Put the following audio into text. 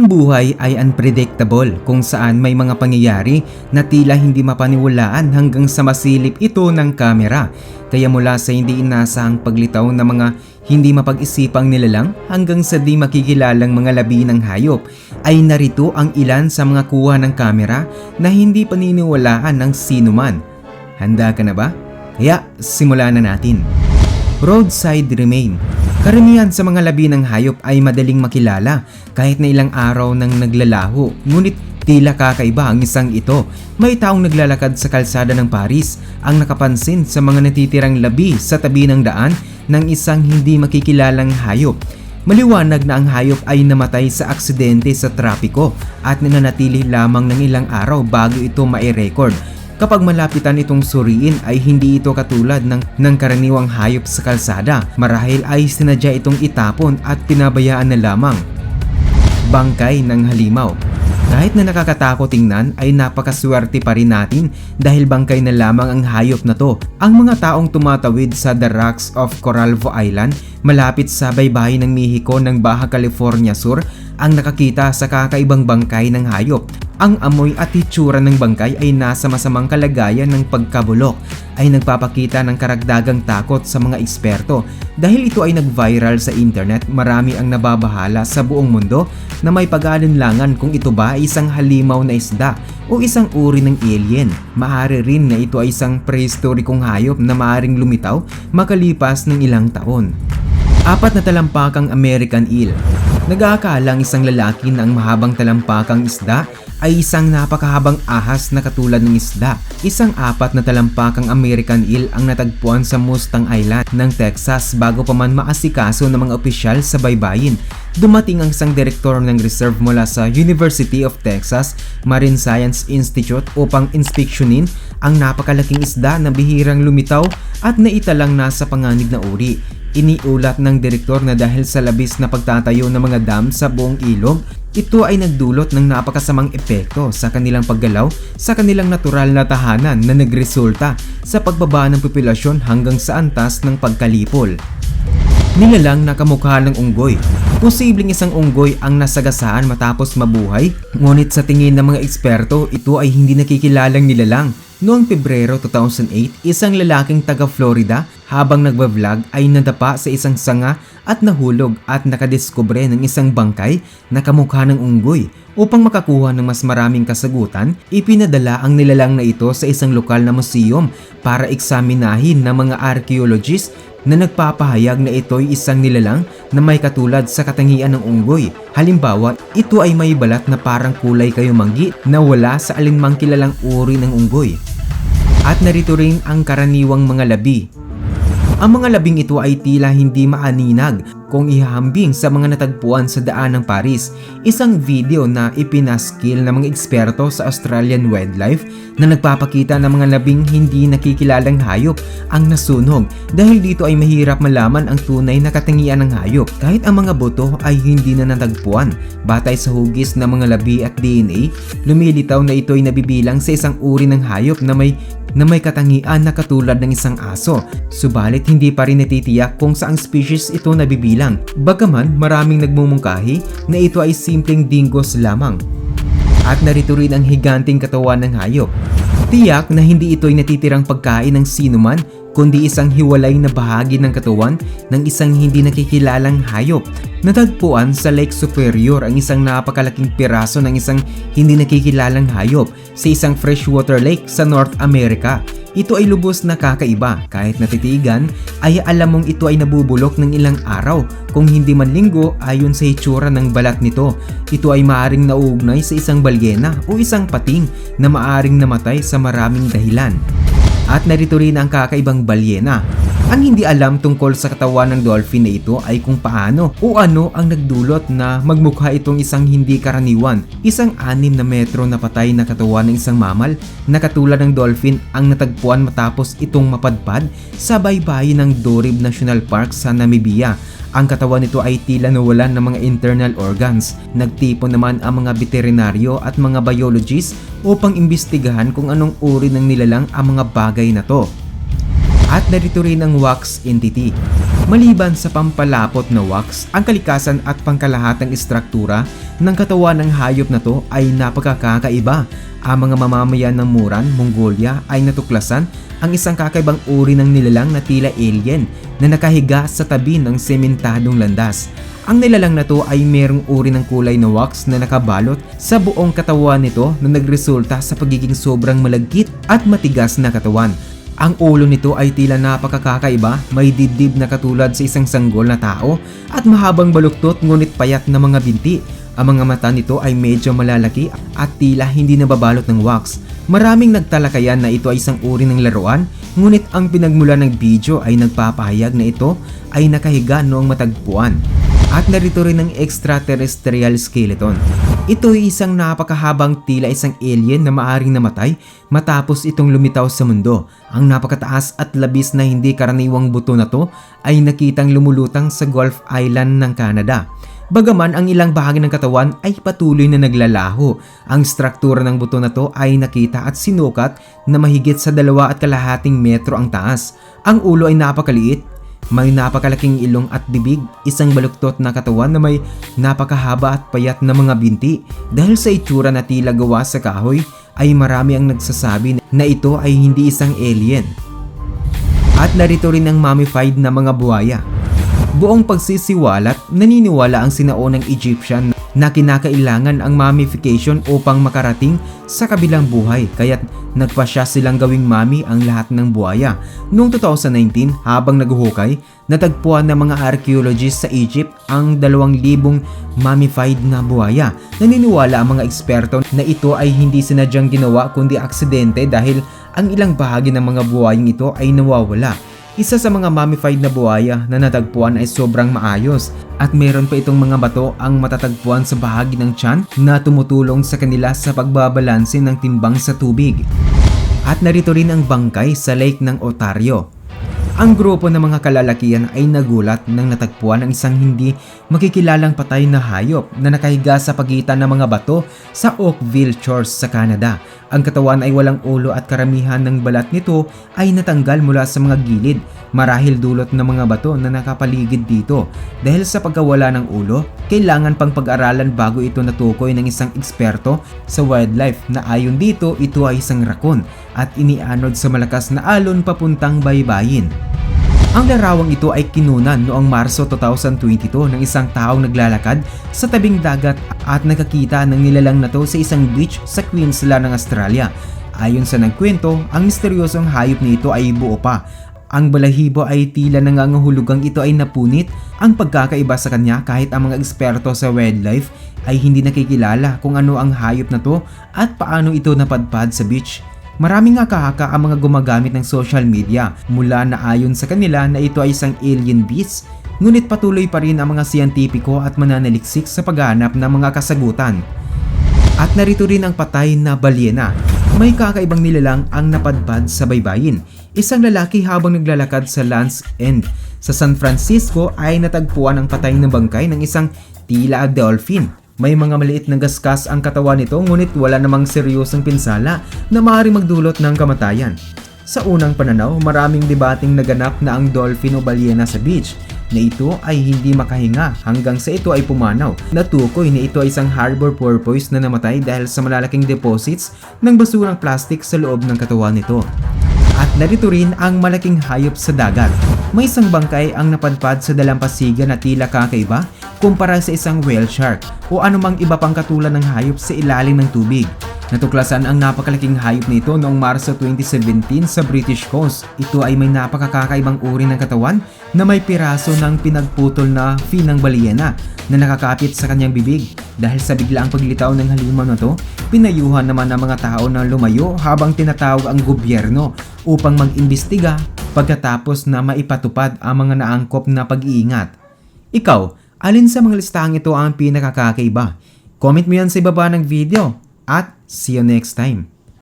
Ang buhay ay unpredictable kung saan may mga pangyayari na tila hindi mapaniwalaan hanggang sa masilip ito ng kamera. Kaya mula sa hindi inasahang paglitaw ng mga hindi mapag-isipang nilalang hanggang sa di makikilalang mga labi ng hayop ay narito ang ilan sa mga kuha ng kamera na hindi paniniwalaan ng sino man. Handa ka na ba? Kaya simulan na natin. Roadside Remain Karamihan sa mga labi ng hayop ay madaling makilala kahit na ilang araw nang naglalaho. Ngunit tila kakaiba ang isang ito. May taong naglalakad sa kalsada ng Paris ang nakapansin sa mga natitirang labi sa tabi ng daan ng isang hindi makikilalang hayop. Maliwanag na ang hayop ay namatay sa aksidente sa trapiko at nananatili lamang ng ilang araw bago ito mai-record. Kapag malapitan itong suriin ay hindi ito katulad ng, ng karaniwang hayop sa kalsada. Marahil ay sinadya itong itapon at pinabayaan na lamang. Bangkay ng halimaw kahit na nakakatakot tingnan ay napakaswerte pa rin natin dahil bangkay na lamang ang hayop na to. Ang mga taong tumatawid sa The Rocks of Coralvo Island malapit sa baybayin ng Mexico ng Baja California Sur ang nakakita sa kakaibang bangkay ng hayop. Ang amoy at itsura ng bangkay ay nasa masamang kalagayan ng pagkabulok ay nagpapakita ng karagdagang takot sa mga eksperto. Dahil ito ay nag-viral sa internet, marami ang nababahala sa buong mundo na may pag-aalinlangan kung ito ba ay isang halimaw na isda o isang uri ng alien. Maaari rin na ito ay isang prehistorikong hayop na maaring lumitaw makalipas ng ilang taon. Apat na talampakang American eel. Nag-aakalang isang lalaki na ang mahabang talampakang isda ay isang napakahabang ahas na katulad ng isda. Isang apat na talampakang American eel ang natagpuan sa Mustang Island ng Texas bago pa man maasikaso ng mga opisyal sa baybayin. Dumating ang isang direktor ng reserve mula sa University of Texas Marine Science Institute upang inspeksyonin ang napakalaking isda na bihirang lumitaw at naitalang nasa panganib na uri. Iniulat ng direktor na dahil sa labis na pagtatayo ng mga dam sa buong ilog, ito ay nagdulot ng napakasamang epekto sa kanilang paggalaw sa kanilang natural na tahanan na nagresulta sa pagbaba ng populasyon hanggang sa antas ng pagkalipol. Nilalang na kamukha ng unggoy. Posibleng isang unggoy ang nasagasaan matapos mabuhay, ngunit sa tingin ng mga eksperto, ito ay hindi nakikilalang nilalang. Noong Pebrero 2008, isang lalaking taga Florida habang nagbablog ay nadapa sa isang sanga at nahulog at nakadiskubre ng isang bangkay na kamukha ng unggoy. Upang makakuha ng mas maraming kasagutan, ipinadala ang nilalang na ito sa isang lokal na museum para eksaminahin ng mga archaeologists na nagpapahayag na ito'y isang nilalang na may katulad sa katangian ng unggoy. Halimbawa, ito ay may balat na parang kulay kayumanggi na wala sa alinmang kilalang uri ng unggoy. At narito rin ang karaniwang mga labi. Ang mga labing ito ay tila hindi maaninag kung ihahambing sa mga natagpuan sa daan ng Paris. Isang video na ipinaskil ng mga eksperto sa Australian wildlife na nagpapakita ng mga labing hindi nakikilalang hayop ang nasunog dahil dito ay mahirap malaman ang tunay na katangian ng hayop kahit ang mga buto ay hindi na natagpuan. Batay sa hugis ng mga labi at DNA, lumilitaw na ito ay nabibilang sa isang uri ng hayop na may na may katangian na katulad ng isang aso. Subalit hindi pa rin natitiyak kung saang species ito nabibilang. Bagaman maraming nagmumungkahi na ito ay simpleng dinggos lamang. At narito rin ang higanting katawan ng hayop. Tiyak na hindi ito ay natitirang pagkain ng sinuman kundi isang hiwalay na bahagi ng katawan ng isang hindi nakikilalang hayop. Natagpuan sa Lake Superior ang isang napakalaking piraso ng isang hindi nakikilalang hayop sa isang freshwater lake sa North America. Ito ay lubos na kakaiba kahit natitigan ay alam mong ito ay nabubulok ng ilang araw kung hindi man linggo ayon sa hitsura ng balat nito. Ito ay maaring nauugnay sa isang balyena o isang pating na maaring namatay sa maraming dahilan. At narito rin ang kakaibang balyena. Ang hindi alam tungkol sa katawan ng dolphin na ito ay kung paano o ano ang nagdulot na magmukha itong isang hindi karaniwan. Isang anim na metro na patay na katawan ng isang mamal na katulad ng dolphin ang natagpuan matapos itong mapadpad sa baybayin ng Dorib National Park sa Namibia ang katawan nito ay tila nawalan ng mga internal organs. Nagtipon naman ang mga veterinaryo at mga biologists upang imbestigahan kung anong uri ng nilalang ang mga bagay na to. At narito rin ang wax entity. Maliban sa pampalapot na wax, ang kalikasan at pangkalahatang istruktura ng katawan ng hayop na to ay napagkakaiba. Ang mga mamamayan ng Muran, Mongolia ay natuklasan ang isang kakaibang uri ng nilalang na tila alien na nakahiga sa tabi ng sementadong landas. Ang nilalang na to ay merong uri ng kulay na wax na nakabalot sa buong katawan nito na nagresulta sa pagiging sobrang malagkit at matigas na katawan. Ang ulo nito ay tila napakakaiba, may dibdib na katulad sa isang sanggol na tao at mahabang baluktot ngunit payat na mga binti. Ang mga mata nito ay medyo malalaki at tila hindi nababalot ng wax. Maraming nagtalakayan na ito ay isang uri ng laruan, ngunit ang pinagmula ng video ay nagpapahayag na ito ay nakahiga noong matagpuan. At narito rin ang extraterrestrial skeleton. Ito ay isang napakahabang tila isang alien na maaring namatay matapos itong lumitaw sa mundo. Ang napakataas at labis na hindi karaniwang buto na to ay nakitang lumulutang sa Gulf Island ng Canada. Bagaman ang ilang bahagi ng katawan ay patuloy na naglalaho, ang struktura ng buto na to ay nakita at sinukat na mahigit sa dalawa at kalahating metro ang taas. Ang ulo ay napakaliit, may napakalaking ilong at bibig, isang baluktot na katawan na may napakahaba at payat na mga binti. Dahil sa itsura na tila gawa sa kahoy, ay marami ang nagsasabi na ito ay hindi isang alien. At narito rin ang mummified na mga buhaya. Buong pagsisiwalat, naniniwala ang sinaunang Egyptian na kinakailangan ang mummification upang makarating sa kabilang buhay kaya't nagpasya silang gawing mami ang lahat ng buhaya. Noong 2019, habang naghuhukay, natagpuan ng mga archaeologists sa Egypt ang 2,000 mummified na buhaya. Naniniwala ang mga eksperto na ito ay hindi sinadyang ginawa kundi aksidente dahil ang ilang bahagi ng mga buhayang ito ay nawawala. Isa sa mga mummified na buhaya na natagpuan ay sobrang maayos at meron pa itong mga bato ang matatagpuan sa bahagi ng tiyan na tumutulong sa kanila sa pagbabalanse ng timbang sa tubig. At narito rin ang bangkay sa lake ng Ontario. Ang grupo ng mga kalalakihan ay nagulat nang natagpuan ang isang hindi makikilalang patay na hayop na nakahiga sa pagitan ng mga bato sa Oakville Shores sa Canada. Ang katawan ay walang ulo at karamihan ng balat nito ay natanggal mula sa mga gilid marahil dulot ng mga bato na nakapaligid dito. Dahil sa pagkawala ng ulo, kailangan pang pag-aralan bago ito natukoy ng isang eksperto sa wildlife na ayon dito ito ay isang rakon at inianod sa malakas na alon papuntang baybayin. Ang larawang ito ay kinunan noong Marso 2022 ng isang taong naglalakad sa tabing dagat at nakakita ng nilalang na to sa isang beach sa Queensland ng Australia. Ayon sa nagkwento, ang misteryosong hayop nito ay buo pa. Ang balahibo ay tila nangangahulugang ito ay napunit. Ang pagkakaiba sa kanya kahit ang mga eksperto sa wildlife ay hindi nakikilala kung ano ang hayop na to at paano ito napadpad sa beach. Maraming akahaka ang mga gumagamit ng social media mula na ayon sa kanila na ito ay isang alien beast ngunit patuloy pa rin ang mga siyentipiko at mananaliksik sa paghahanap ng mga kasagutan. At narito rin ang patay na balyena. May kakaibang nilalang ang napadpad sa baybayin. Isang lalaki habang naglalakad sa Land's End sa San Francisco ay natagpuan ang patay na bangkay ng isang tila dolphin. May mga maliit na gaskas ang katawan nito ngunit wala namang seryosong pinsala na maaaring magdulot ng kamatayan. Sa unang pananaw, maraming debating naganap na ang dolphin o balyena sa beach na ito ay hindi makahinga hanggang sa ito ay pumanaw. Natukoy na ito ay isang harbor porpoise na namatay dahil sa malalaking deposits ng basurang plastic sa loob ng katawan nito. At narito rin ang malaking hayop sa dagat. May isang bangkay ang napadpad sa dalampasigan na tila kakaiba kumpara sa isang whale shark o anumang iba pang katulad ng hayop sa ilalim ng tubig. Natuklasan ang napakalaking hayop nito noong Marso 2017 sa British Coast. Ito ay may napakakakaibang uri ng katawan na may piraso ng pinagputol na fin ng balyena na nakakapit sa kanyang bibig. Dahil sa biglaang paglitaw ng halimaw na to, pinayuhan naman ng mga tao na lumayo habang tinatawag ang gobyerno upang mag-imbestiga pagkatapos na maipatupad ang mga naangkop na pag-iingat. Ikaw, alin sa mga listahang ito ang pinakakakaiba? Comment mo yan sa ibaba ng video at see you next time.